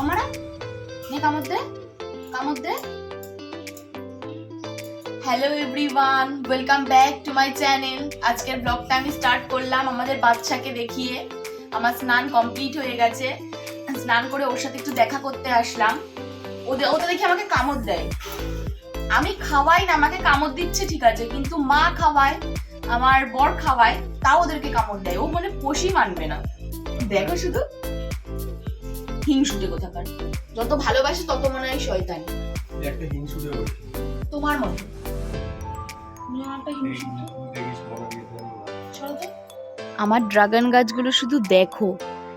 আমারা নে কামড় দে hello everyone welcome back to my channel আজকের ব্লগটা আমি স্টার্ট করলাম আমাদের বাচ্চাকে দেখিয়ে। আমার স্নান কমপ্লিট হয়ে গেছে। স্নান করে ওর সাথে একটু দেখা করতে আসলাম। ওদের ওটা দেখে আমাকে কামড় দেয়। আমি খাওয়াই না, আমাকে কামড় দিচ্ছে ঠিক আছে, কিন্তু মা খাওয়ায়, আমার বর খাওয়ায়, তাও ওদেরকে কামড় দেয়। ও মনে পোষই মানবে না। দেখো শুধু। হিংসুটে কোথাকার যত ভালোবাসে তত মনে হয় শয়তান। একটা হিংসুটে তোমার মতো। আমার ড্রাগন গাছগুলো শুধু দেখো।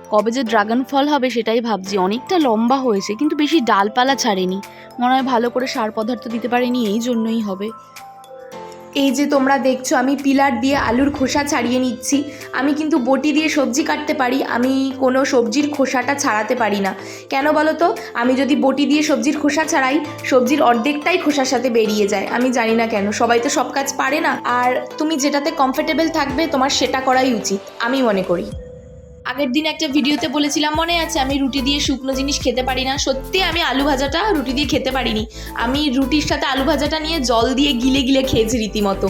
কবে যে ড্রাগন ফল হবে সেটাই ভাবছি। অনেকটা লম্বা হয়েছে কিন্তু বেশি ডালপালা ছাড়েনি। মনে হয় ভালো করে সার পদার্থ দিতে পারেনি এই জন্যই হবে। এই যে তোমরা দেখছ, আমি পিলার দিয়ে আলুর খোসা ছাড়িয়ে নিচ্ছি। আমি কিন্তু বটি দিয়ে সবজি কাটতে পারি, আমি কোনো সবজির খোসাটা ছাড়াতে পারি না। কেন বলো তো? আমি যদি বটি দিয়ে সবজির খোসা ছাড়াই, সবজির অর্ধেকটাই খোসার সাথে বেরিয়ে যায়। আমি জানি না কেন, সবাই তো সব কাজ পারে না। আর তুমি যেটাতে কমফোর্টেবল থাকবে, তোমার সেটা করাই উচিত, আমি মনে করি। আগের দিন একটা ভিডিওতে বলেছিলাম, মনে আছে, আমি রুটি দিয়ে শুকনো জিনিস খেতে পারি না। সত্যি, আমি আলু ভাজাটা রুটি দিয়ে খেতে পারিনি। আমি রুটির সাথে আলু ভাজাটা নিয়ে জল দিয়ে গিলে গিলে খেয়েছি রীতিমতো।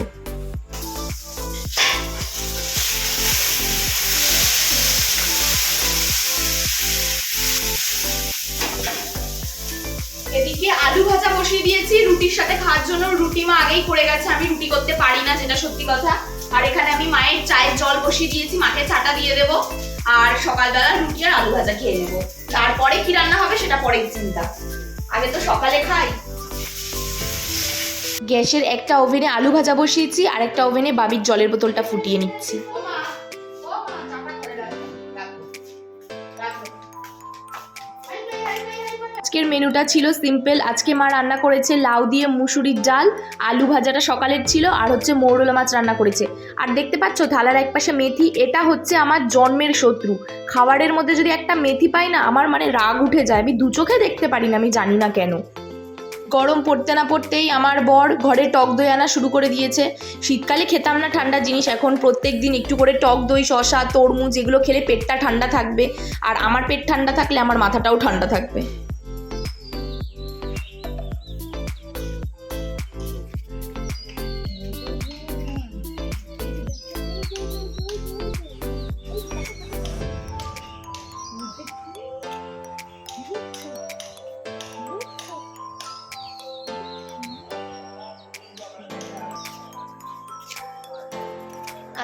এদিকে আলু ভাজা বসিয়ে দিয়েছি, রুটির সাথে খাওয়ার জন্য। রুটি মা আগেই করে গেছে, আমি রুটি করতে পারি না, যেটা সত্যি কথা। আর এখানে আমি মায়ের চায়ের জল বসিয়ে দিয়েছি, মাকে চাটা দিয়ে দেবো। আর সকালবেলা রুটি আর আলু ভাজা খেয়ে নেব। তারপরে কি রান্না হবে সেটা পরের চিন্তা। আগে তো সকালে খাই। গ্যাসের একটা ওভেনে আলু ভাজা বসিয়েছি আর একটা ওভেনে বাবির জলের বোতলটা ফুটিয়ে নিচ্ছি। আজকের মেনুটা ছিল সিম্পল। আজকে মা রান্না করেছে লাউ দিয়ে মুসুরির ডাল, আলু ভাজাটা সকালের ছিল, আর হচ্ছে মৌরলা মাছ রান্না করেছে। আর দেখতে পাচ্ছ, থালার একপাশে মেথি, এটা হচ্ছে আমার জন্মের শত্রু। খাবারের মধ্যে যদি একটা মেথি পাই না, আমার মানে রাগ উঠে যায়। আমি দু চোখে দেখতে পারি না, আমি জানি না কেন। গরম পড়তে না পড়তেই আমার বর ঘরে টক দই আনা শুরু করে দিয়েছে। শীতকালে খেতাম না ঠান্ডা জিনিস, এখন প্রত্যেক দিন একটু করে টক দই শশা তরমুজ, এগুলো খেলে পেটটা ঠান্ডা থাকবে। আর আমার পেট ঠান্ডা থাকলে আমার মাথাটাও ঠান্ডা থাকবে।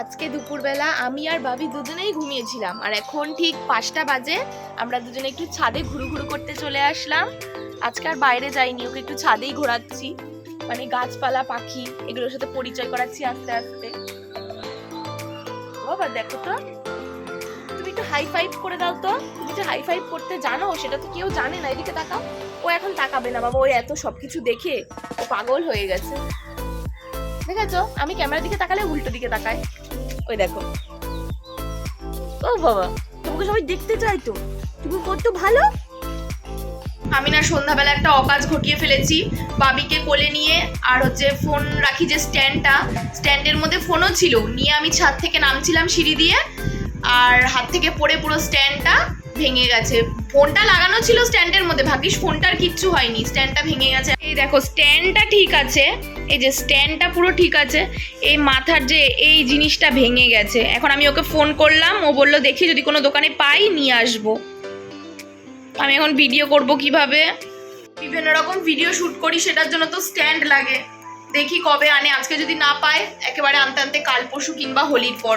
আজকে দুপুরবেলা আমি আর ভাবি দুজনেই ঘুমিয়েছিলাম। আর এখন ঠিক পাঁচটা বাজে, আমরা দুজনে একটু ছাদে ঘুরু ঘুরু করতে চলে আসলাম। আজকে আর বাইরে যাইনি, ওকে একটু ছাদেই ঘোরাচ্ছি। মানে গাছপালা, পাখি, এগুলোর সাথে পরিচয় করাচ্ছি আস্তে আস্তে। বাবা, দেখো তো। তুমি একটু হাই ফাইভ করে দাও তো। তুমি যে হাই ফাইভ করতে জানো, সেটা তো কেউ জানে না, এদিকে তাকাও। ও এখন তাকাবে না, বাবা, ও এত সবকিছু দেখে ও পাগল হয়ে গেছে। দেখেছ? আমি ক্যামেরার দিকে তাকালে উল্টো দিকে তাকায়। ওই দেখো। ও বাবা, তোমাকে সবাই দেখতে চাই তো। তুমি কত ভালো? আমি না সন্ধ্যাবেলা একটা অকাজ ঘটিয়ে ফেলেছি। বাবিকে কোলে নিয়ে আর হচ্ছে ফোন রাখি যে স্ট্যান্ডটা, স্ট্যান্ডের মধ্যে ফোনও ছিল। নিয়ে আমি ছাদ থেকে নামছিলাম সিঁড়ি দিয়ে। আর হাত থেকে পড়ে পুরো স্ট্যান্ডটা। ভেঙে গেছে। ফোনটা লাগানো ছিল স্ট্যান্ডের মধ্যে ভাবিস ফোনটার কিচ্ছু হয়নি, স্ট্যান্ডটা ভেঙে গেছে। এই দেখো, স্ট্যান্ডটা ঠিক আছে, এই যে স্ট্যান্ডটা পুরো ঠিক আছে, এই মাথার যে এই জিনিসটা ভেঙে গেছে। এখন আমি ওকে ফোন করলাম, ও বলল, দেখি যদি কোনো দোকানে পাই, নিয়ে আসব। আমি এখন ভিডিও করব কীভাবে। বিভিন্ন রকম ভিডিও শুট করি, সেটার জন্য তো স্ট্যান্ড লাগে। দেখি কবে আনে, আজকে যদি না পায়, একেবারে আনতে আনতে কাল পরশু কিংবা হোলির পর।